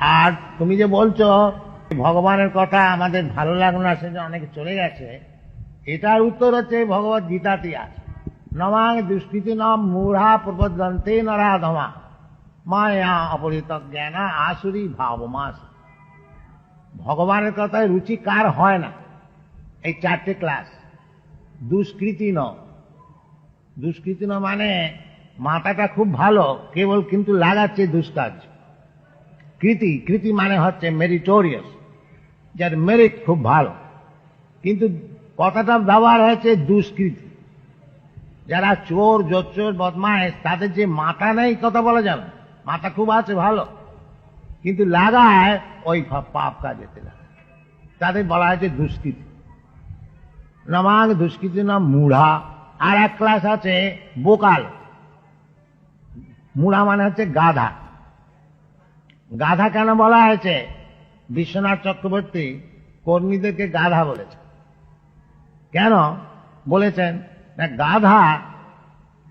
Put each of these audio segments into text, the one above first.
আর তুমি যে বলছো, ভগবানের কথা আমাদের ভালো লাগল না সে যে অনেকে চলে গেছে। এটার উত্তর হচ্ছে ভগবত গীতাতে আছে। নমাং দুষ্কৃতি নম মূঢ়া প্রবদন্তে নরাধমা। মায়া অপরিত জ্ঞানা আসুরি ভাবমাস। ভগবানের কথায় রুচি কার হয় না? এই চারটে ক্লাস। দুষ্কৃতি ন। দুষ্কৃতি ন মানে মাথাটা খুব ভালো, কেবল কিন্তু লাগাচ্ছে দুষ্কাজ কৃতি কৃতি মানে হচ্ছে মেরিটোরিয়াস যার মেরিট খুব ভালো। কিন্তু কথাটা ব্যবহার হয়েছে দুষ্কৃতি। যারা চোর, জোচ্চোর বদমাইশ তাদের যে মাথা নেই, কথা বলা যাবে মাথা খুব আছে, ভালো। কিন্তু লাগায় ওই পাপ লাগায় তাদের বলা হয়েছে দুষ্কৃতি। নমাং দুষ্কৃতি নাম মুড়া। আর এক ক্লাস আছে বোকাল। মুড়া মানে হচ্ছে গাধা। গাধা কেন বলা হয়েছে? বিশ্বনাথ চক্রবর্তী কর্মীদেরকে গাধা বলেছে কেন বলেছেন? গাধা,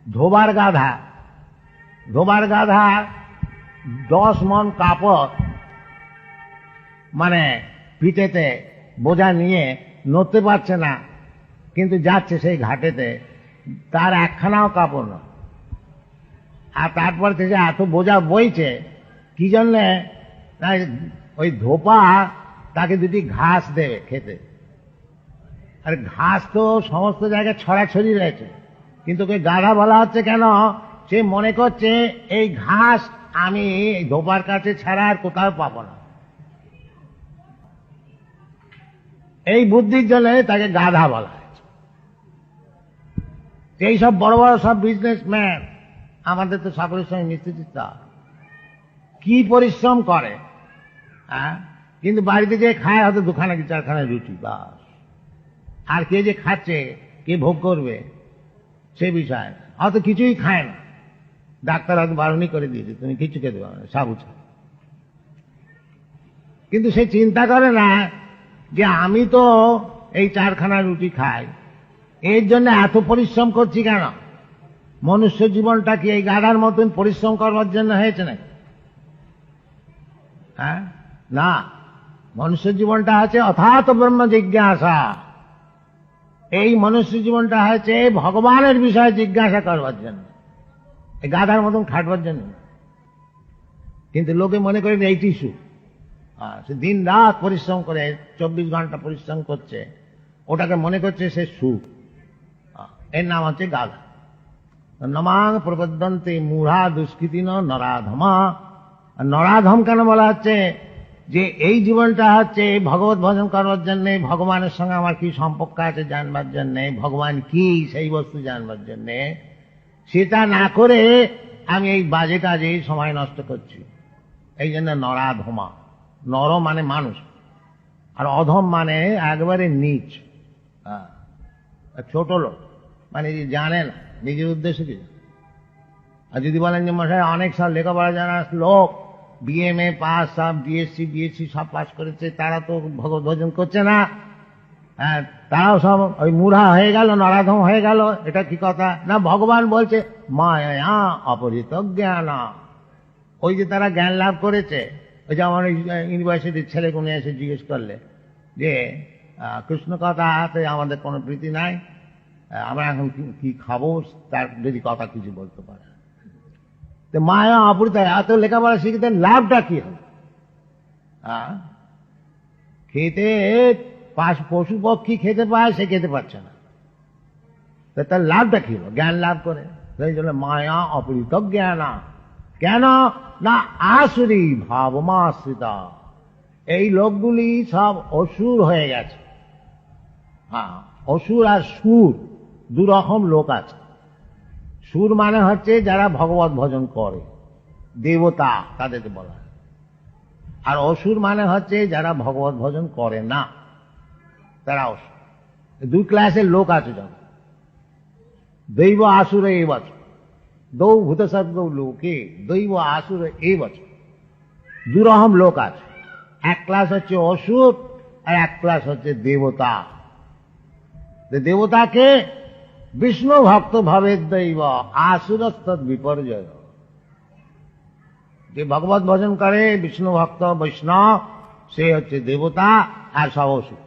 ধোবার গাধা। ধোবার গাধা, দশ মন কাপড় মানে পিঠেতে বোঝা নিয়ে নড়তে পারছে না, কিন্তু যাচ্ছে সেই ঘাটেতে। তার একখানাও কাপড় না আর তারপর থেকে এত বোঝা বইছে কি জন্যে? ওই ধোপা তাকে দুটি ঘাস দেবে খেতে। আর ঘাস তো সমস্ত জায়গায় ছড়াছড়ি রয়েছে। কিন্তু ওকে গাধা বলা হচ্ছে কেন? সে মনে করছে, এই ঘাস আমি এই ধোপার কাছে ছাড়া আর কোথাও পাবো না। এই বুদ্ধির জন্য তাকে গাধা বলা হয়েছে। এই সব বড় বড় সব বিজনেসম্যান আমাদের তো সকলের সঙ্গে মিশতে চিন্তা কি পরিশ্রম করে? হ্যাঁ? কিন্তু বাড়িতে যে খায় হয়তো দুখানা কি চারখানা রুটি বাস। আর কে যে খাচ্ছে কে ভোগ করবে সে বিষয়। হয়তো কিছুই খায় না। ডাক্তার হয়তো বারণই করে দিয়েছে তুমি কিছু খেতে পারো না সাবু কিন্তু সে চিন্তা করে না যে আমি তো এই চারখানা রুটি খাই। এর জন্য এত পরিশ্রম করছি কেন? মনুষ্য জীবনটা কি এই গাধার মতন পরিশ্রম করবার জন্য হয়েছে নাকি? হ্যাঁ? না। মনুষ্য জীবনটা আছে অথাত ব্রহ্ম জিজ্ঞাসা। এই মনুষ্য জীবনটা হয়েছে ভগবানের বিষয়ে জিজ্ঞাসা করবার জন্য। এই গাধার মতন খাটবার জন্য। কিন্তু লোকে মনে করেন এইটি হ্যাঁ, সে দিন রাত পরিশ্রম করে চব্বিশ ঘণ্টা পরিশ্রম করছে। ওটাকে মনে করছে সে সুখ এর নাম হচ্ছে গাধা। নমাং প্রবদন্তে মূঢ়া দুষ্কৃতি নরাধমা। নরাধম কেন বলা হচ্ছে? যে এই জীবনটা হচ্ছে ভগবত ভজন করার জন্যে, ভগবানের সঙ্গে আমার কি সম্পর্ক আছে জানবার জন্যে, ভগবান কি সেই বস্তু জানবার জন্যে? সেটা না করে আমি এই বাজে কাজে সময় নষ্ট করছি। এই জন্য নরাধমা। নর মানে মানুষ। আর অধম মানে একবারে নিচ। হ্যাঁ। ছোট লোক। মানে জানে না, নিজের উদ্দেশ্য কি আর যদি বলেন যে মশাই, অনেক সাল লেখাপড়া জানা লোক। বিএমএ পাস সব বিএসসি বিএসসি সব পাস করেছে, তারা তো ভগবত ভজন করছে না। হ্যাঁ তারাও সব ওই মুড়া হয়ে গেল, নরাধম হয়ে গেল, এটা কি কথা? না, ভগবান বলছে, মায়া অপরিত জ্ঞানা ওই যে তারা জ্ঞান লাভ করেছে, ওই যে আমার ইউনিভার্সিটির ছেলে কোনো এসে জিজ্ঞেস করলে যে কৃষ্ণ কথাতে আমাদের কোনো প্রীতি নাই আমরা এখন কি- খাব, তার যদি কথা কিছু বলতে পারে। মায়া অপরিত এত লেখাপড়া শিখতে লাভটা কি হবে? খেতে পাশ পশু পক্ষী খেতে পায় সে খেতে পারছে না। তার লাভটা কি হলো জ্ঞান লাভ করে। সেই জন্য মায়া অপরিত জ্ঞানা কেন? না আসুরি ভাবমাশ্রিতা। এই লোকগুলি সব অসুর হয়ে গেছে। হ্যাঁ অসুর আর সুর দু রকম লোক আছে। সুর মানে হচ্ছে যারা ভগবত ভজন করে, দেবতা তাদেরকে বলা। আর অসুর মানে হচ্ছে যারা ভগবত ভজন করে না, তারা অসুর। দুই ক্লাসের লোক আছে যখন দৈব আসুর এই বছর। দৌ ভূত লোকে দৈব আসুর এই বছর। দুরকম লোক আছে। এক ক্লাস হচ্ছে অসুর আর এক ক্লাস হচ্ছে দেবতা। দেবতাকে বিষ্ণু ভক্ত ভাবে দৈব আসুরস্তদ বিপর্যয় যে ভগবত ভজন করে বিষ্ণু ভক্ত বৈষ্ণব, সে হচ্ছে দেবতা আর সব আহ।